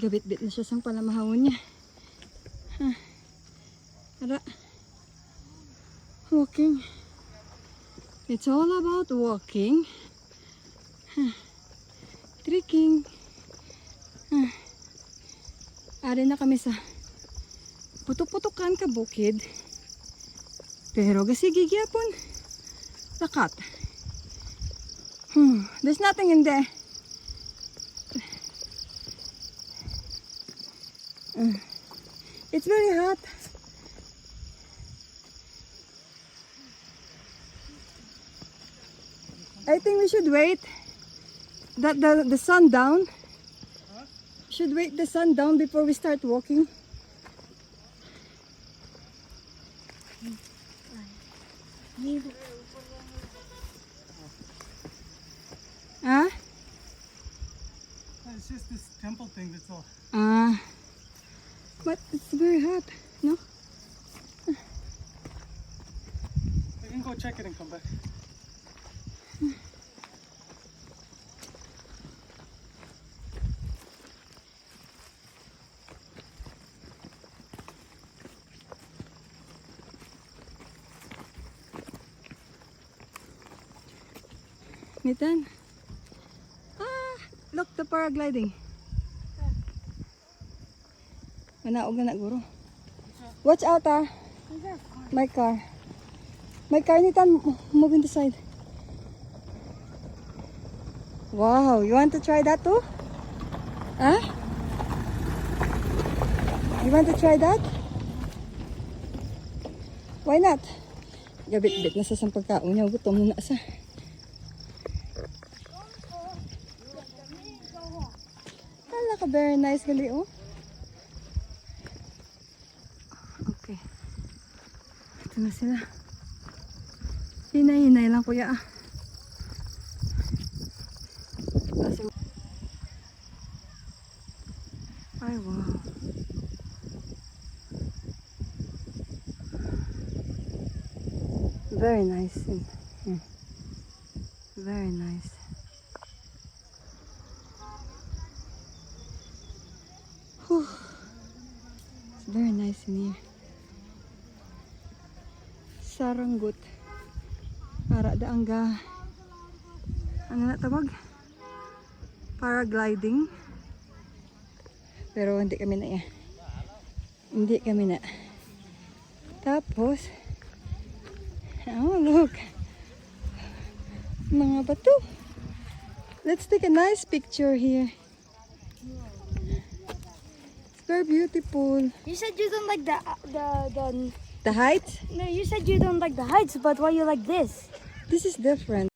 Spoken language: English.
Gabit-bit na siya sang palamahawon niya. Ha. Ara. Walking. It's all about walking. Huh. Trekking. Huh. Ari na kami sa putok-putokan ka bukid. Pero gasigi gyapon. Lakat. Hmm. There's nothing in there. Uh, It's very hot. I think we should wait. That the the sun down. Should wait the sun down before we start walking. Huh? It's just this temple thing that's all. Ah. But it's very hot, no? I can go check it and come back. Nitan. Ah, look the paragliding. Manaog na na guro. Watch out ah. My car. My car Nitan, move in the side. Wow, you want to try that too? Huh? You want to try that? Why not? Gabit-bit na sa sang pagkaon niya. Gutom na sa. Hala ka, very nice gali, oh. Ito na sila. Hinay-hinay lang, kuya, ah. Kasi... Ay, wow. Very nice. Mm. Very nice. Whew. It's very nice in here. Saranggut. Para daang ga ano na tawag? Paragliding. Pero hindi kami na yan. Hindi kami na. Tapos, oh look. Mga bato. Let's take a nice picture here. It's very beautiful. You said you don't like the the the. The height, No, you said you don't like the heights, but why you like this? this is different.